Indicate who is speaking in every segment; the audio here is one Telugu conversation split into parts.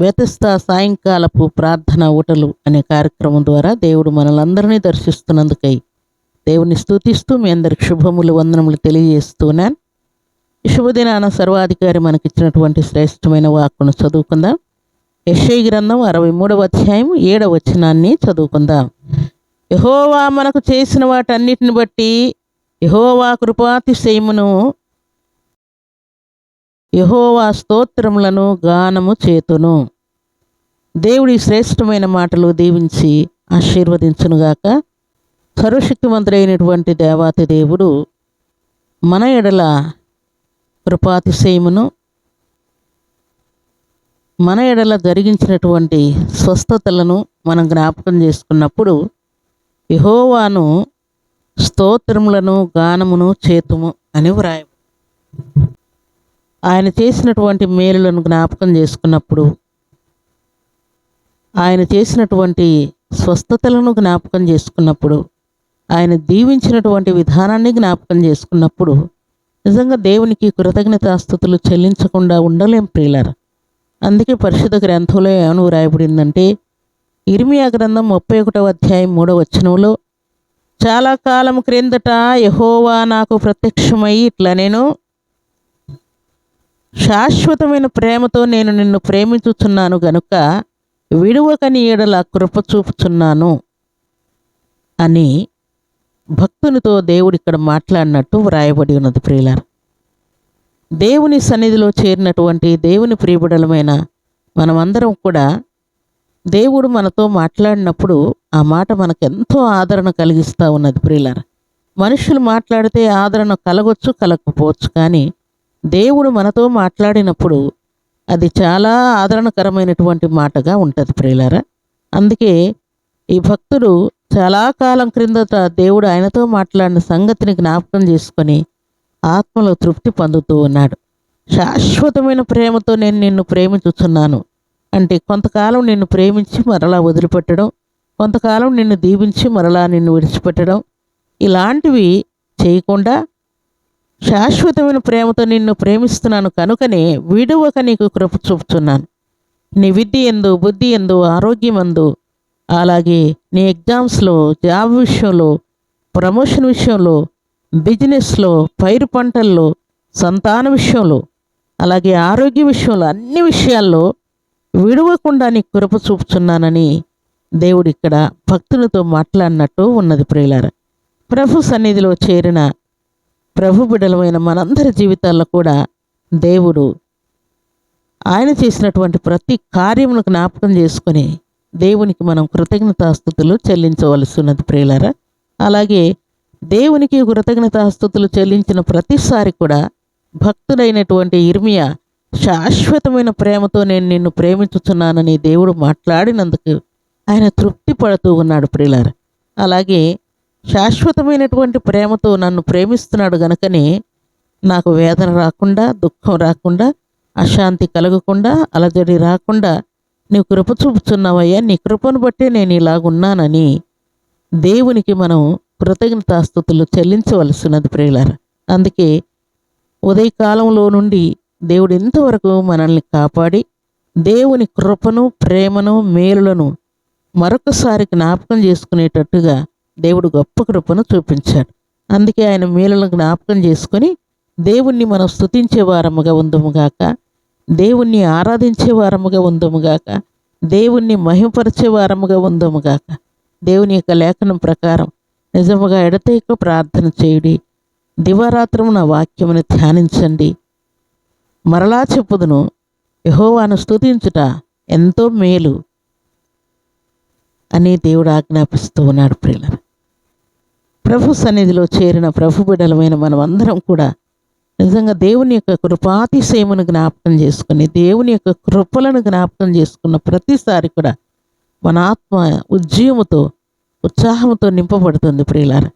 Speaker 1: వ్యతస్థ సాయంకాలపు ప్రార్థన ఊటలు అనే కార్యక్రమం ద్వారా దేవుడు మనలందరినీ దర్శిస్తున్నందుకై దేవుని స్తుతిస్తూ మీ అందరికి శుభములు వందనములు తెలియజేస్తున్నాను. శుభదినాన సర్వాధికారి మనకిచ్చినటువంటి శ్రేష్టమైన వాక్కును చదువుకుందాం. యశ్వై గ్రంథం అరవై మూడవ అధ్యాయం ఏడవ వచనాన్ని చదువుకుందాం. యహోవా మనకు చేసిన వాటన్నిటిని బట్టి యహోవా కృపాతిశయమును యహోవా స్తోత్రములను గానము చేతును. దేవుడి శ్రేష్టమైన మాటలు దీవించి ఆశీర్వదించునుగాక. సర్వశక్తివంతుడైనటువంటి దేవాతి దేవుడు మన ఎడల కృపాతిశయమును మన ఎడల జరిగించినటువంటి స్వస్థతలను మనం జ్ఞాపకం చేసుకున్నప్పుడు యహోవాను స్తోత్రములను గానమును చేతుము అని వ్రాయ ఆయన చేసినటువంటి మేలులను జ్ఞాపకం చేసుకున్నప్పుడు ఆయన చేసినటువంటి స్వస్థతలను జ్ఞాపకం చేసుకున్నప్పుడు ఆయన దీవించినటువంటి విధానాన్ని జ్ఞాపకం చేసుకున్నప్పుడు నిజంగా దేవునికి కృతజ్ఞతాస్థుతులు చెల్లించకుండా ఉండలేం ప్రియులర్. అందుకే పరిశుద్ధ గ్రంథంలో ఏమను వ్రాయబడిందంటే ఇర్మియా గ్రంథం ముప్పై ఒకటవ అధ్యాయం మూడవ వచనంలో చాలా కాలం క్రిందట యహోవా నాకు ప్రత్యక్షమై ఇట్లా నేను శాశ్వతమైన ప్రేమతో నేను నిన్ను ప్రేమించుచున్నాను గనుక విడువకని ఏడల కృప చూపుచున్నాను అని భక్తునితో దేవుడు ఇక్కడ మాట్లాడినట్టు వ్రాయబడి ఉన్నది ప్రియులారు. దేవుని సన్నిధిలో చేరినటువంటి దేవుని ప్రియబిడలమైన మనమందరం కూడా దేవుడు మనతో మాట్లాడినప్పుడు ఆ మాట మనకు ఎంతో ఆదరణ కలిగిస్తూ ఉన్నది ప్రియులారు. మనుషులు మాట్లాడితే ఆదరణ కలగొచ్చు కలగకపోవచ్చు కానీ దేవుడు మనతో మాట్లాడినప్పుడు అది చాలా ఆదరణకరమైనటువంటి మాటగా ఉంటుంది ప్రియులారా. అందుకే ఈ భక్తుడు చాలా కాలం క్రిందట దేవుడు ఆయనతో మాట్లాడిన సంగతిని జ్ఞాపకం చేసుకొని ఆత్మలో తృప్తి పొందుతూ ఉన్నాడు. శాశ్వతమైన ప్రేమతో నేను నిన్ను ప్రేమించుచున్నాను. అంటే కొంతకాలం నిన్ను ప్రేమించి మరలా వదిలిపెట్టడం కొంతకాలం నిన్ను దీవించి మరలా నిన్ను విడిచిపెట్టడం ఇలాంటివి చేయకుండా శాశ్వతమైన ప్రేమతో నిన్ను ప్రేమిస్తున్నాను కనుకనే విడువక నీకు కృప చూపుతున్నాను. నీ విద్య ఎందు బుద్ధి ఎందు ఆరోగ్యం ఎందు అలాగే నీ ఎగ్జామ్స్లో జాబ్ విషయంలో ప్రమోషన్ విషయంలో బిజినెస్లో పైరు పంటల్లో సంతాన విషయంలో అలాగే ఆరోగ్య విషయంలో అన్ని విషయాల్లో విడవకుండా నీ కృప చూపుతున్నానని దేవుడు ఇక్కడ భక్తులతో మాట్లాడినట్టు ఉన్నది ప్రియులార. ప్రభు సన్నిధిలో చేరిన ప్రభు బిడలమైన మనందరి జీవితాల్లో కూడా దేవుడు ఆయన చేసినటువంటి ప్రతి కార్యమును జ్ఞాపకం చేసుకొని దేవునికి మనం కృతజ్ఞతాస్థుతులు చెల్లించవలసి ఉన్నది ప్రియులారా. అలాగే దేవునికి కృతజ్ఞతాస్థుతులు చెల్లించిన ప్రతిసారి కూడా భక్తుడైనటువంటి ఇర్మియా శాశ్వతమైన ప్రేమతో నేను నిన్ను ప్రేమించుచున్నానని దేవుడు మాట్లాడినందుకు ఆయన తృప్తి పడుతూ ఉన్నాడు ప్రియులారా. అలాగే శాశ్వతమైనటువంటి ప్రేమతో నన్ను ప్రేమిస్తున్నాడు గనుకనే నాకు వేదన రాకుండా దుఃఖం రాకుండా అశాంతి కలగకుండా అలజడి రాకుండా నీవు కృప చూపుచున్నావయ్యా నీ కృపను బట్టే నేను ఇలాగున్నానని దేవునికి మనం కృతజ్ఞతాస్థుతులు చెల్లించవలసినది ప్రియులారా. అందుకే ఉదయకాలంలో నుండి దేవుడు ఇంతవరకు మనల్ని కాపాడి దేవుని కృపను ప్రేమను మేలులను మరొకసారి జ్ఞాపకం చేసుకునేటట్టుగా దేవుడు గొప్ప కృపను చూపించాడు. అందుకే ఆయన మేలులను జ్ఞాపకం చేసుకొని దేవుణ్ణి మనం స్తుతించే వారముగా ఉందముగాక దేవుణ్ణి ఆరాధించే వారముగా ఉందముగాక దేవుణ్ణి మహిమపరిచే వారముగా ఉందముగాక దేవుని యొక్క లేఖనం ప్రకారం నిజముగా ఎడతెక్క ప్రార్థన చేయుడి. దివారాత్రము నా వాక్యమును ధ్యానించండి. మరలా చెప్పుదును యహోవాను స్తుతించుట ఎంతో మేలు అని దేవుడు ఆజ్ఞాపిస్తూ ఉన్నాడు ప్రియులను ప్రభు సన్నిధిలో చేరిన ప్రభు బిడలమైన మనం అందరం కూడా నిజంగా దేవుని యొక్క కృపాతిశయమును జ్ఞాపకం చేసుకుని దేవుని యొక్క కృపలను జ్ఞాపకం చేసుకున్న ప్రతిసారి కూడా మన ఆత్మ ఉజ్జీవముతో ఉత్సాహంతో నింపబడుతుంది ప్రియులార.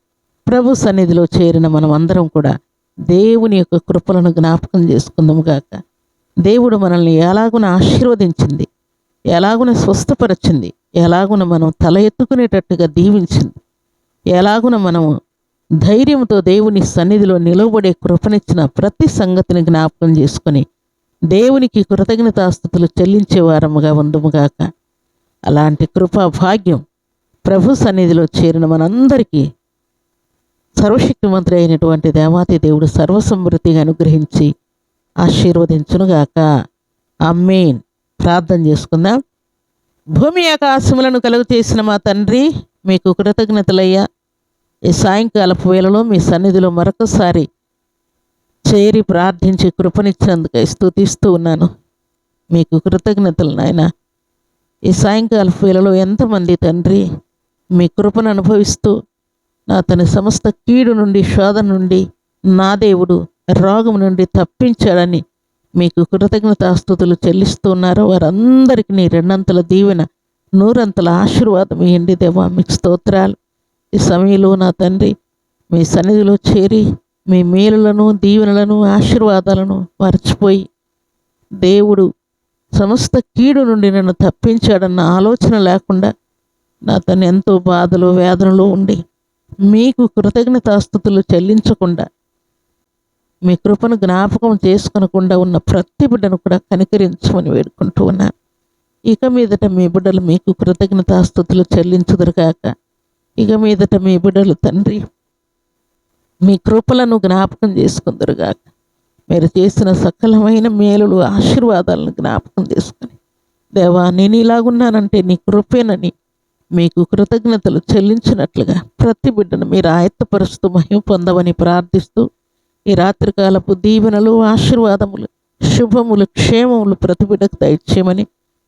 Speaker 1: ప్రభు సన్నిధిలో చేరిన మనం అందరం కూడా దేవుని యొక్క కృపలను జ్ఞాపకం చేసుకుందాము గాక. దేవుడు మనల్ని ఎలాగున ఆశీర్వదించింది ఎలాగున స్వస్థపరచింది ఎలాగున మనం తల ఎత్తుకునేటట్టుగా దీవించింది ఎలాగున మనము ధైర్యంతో దేవుని సన్నిధిలో నిలవబడే కృపనిచ్చిన ప్రతి సంగతిని జ్ఞాపకం చేసుకొని దేవునికి కృతజ్ఞతాస్థుతులు చెల్లించేవారముగా ఉందముగాక. అలాంటి కృపా భాగ్యం ప్రభు సన్నిధిలో చేరిన మనందరికీ సర్వశక్తిమంత్రి అయినటువంటి దేవాతి దేవుడు సర్వసమృద్ధిగా అనుగ్రహించి ఆశీర్వదించునుగాక. అమ్మేన్ ప్రార్థన చేసుకుందాం. భూమి ఆకాశములను కలుగు చేసిన మా తండ్రి మీకు కృతజ్ఞతలయ్యా. ఈ సాయంకాలపు వేళలో మీ సన్నిధిలో మరొకసారి చేరి ప్రార్థించి కృపనిచ్చినందుకై స్తుతిస్తూ ఉన్నాను. మీకు కృతజ్ఞతలు నాయన. ఈ సాయంకాలపు వేళలో ఎంతమంది తండ్రి మీ కృపను అనుభవిస్తూ నా తన సమస్త కీడు నుండి శోధన నుండి నా దేవుడు రోగం నుండి తప్పించాడని మీకు కృతజ్ఞతాస్తుతులు చెల్లిస్తున్నారో వారందరికీ నీ రెండంతల దీవెన నూరంతల ఆశీర్వాదం ఇవ్వండి దేవా. మీకు స్తోత్రాలు. ఈ సమయంలో నా తండ్రి మీ సన్నిధిలో చేరి మీ మేలులను దీవెనలను ఆశీర్వాదాలను మర్చిపోయి దేవుడు సమస్త కీడు నుండి నన్ను తప్పించాడన్న ఆలోచన లేకుండా నా తను ఎంతో బాధలు వేదనలో ఉండి మీకు కృతజ్ఞతాస్థుతులు చెల్లించకుండా మీ కృపను జ్ఞాపకం చేసుకునకుండా ఉన్న ప్రతి బిడ్డను కూడా కనికరించమని వేడుకుంటూ ఉన్నాను ఇక మీదట మీ బిడ్డలు మీకు కృతజ్ఞతాస్థుతులు చెల్లించుదురుగాక ఇక మీదట మీ బిడ్డలు తండ్రి మీ కృపలను జ్ఞాపకం చేసుకుందరుగాక మీరు చేసిన సకలమైన మేలులు ఆశీర్వాదాలను జ్ఞాపకం చేసుకుని. దేవా నేను ఇలాగున్నానంటే నీ కృపేనని మీకు కృతజ్ఞతలు చెల్లించినట్లుగా ప్రతి బిడ్డను మీరు ఆయత్తపరుస్తూ మహిమ పొందవని ప్రార్థిస్తూ ఈ రాత్రికాలపు దీవెనలు ఆశీర్వాదములు శుభములు క్షేమములు ప్రతి బిడ్డకు దయచేయమని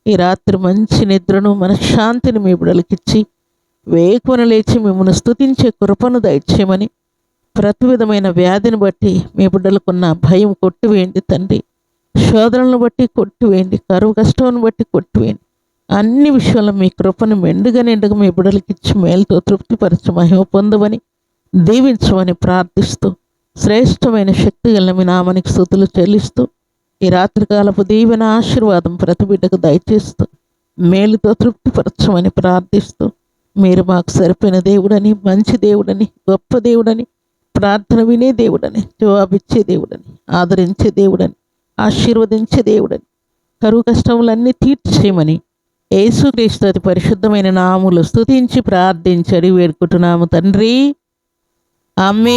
Speaker 1: ఈ రాత్రి మంచి నిద్రను మనశ్శాంతిని మీ బిడ్డలకిచ్చి వేకువన లేచి మిమ్మల్ని స్థుతించే కృపను దయచేయమని ప్రతి విధమైన వ్యాధిని బట్టి మీ బిడ్డలకున్న భయం కొట్టివేయండి తండ్రి. శోధనలను బట్టి కొట్టివేయండి కరువు కష్టాన్ని బట్టి కొట్టివేయండి. అన్ని విషయాల్లో మీ కృపను మెండుగా నిండుగా మీ బిడ్డలకి ఇచ్చి మేలుతో తృప్తిపరచు మహిమ పొందమని దీవించమని ప్రార్థిస్తూ శ్రేష్టమైన శక్తి గల మీ నామానికి స్థుతులు చెల్లిస్తూ ఈ రాత్రికాలపు దీవెన ఆశీర్వాదం ప్రతి బిడ్డకు దయచేస్తూ మేలుతో తృప్తిపరచమని ప్రార్థిస్తూ మీరు మాకు సరిపోయిన దేవుడని మంచి దేవుడని గొప్ప దేవుడని ప్రార్థన వినే దేవుడని జవాబిచ్చే దేవుడని ఆదరించే దేవుడని ఆశీర్వదించే దేవుడని కరువు కష్టములన్నీ తీర్చేయమని యేసుక్రీస్తు అతి పరిశుద్ధమైన నాములు స్తుతించి ప్రార్థించడి వేడుకుంటున్నాము తండ్రి. ఆమె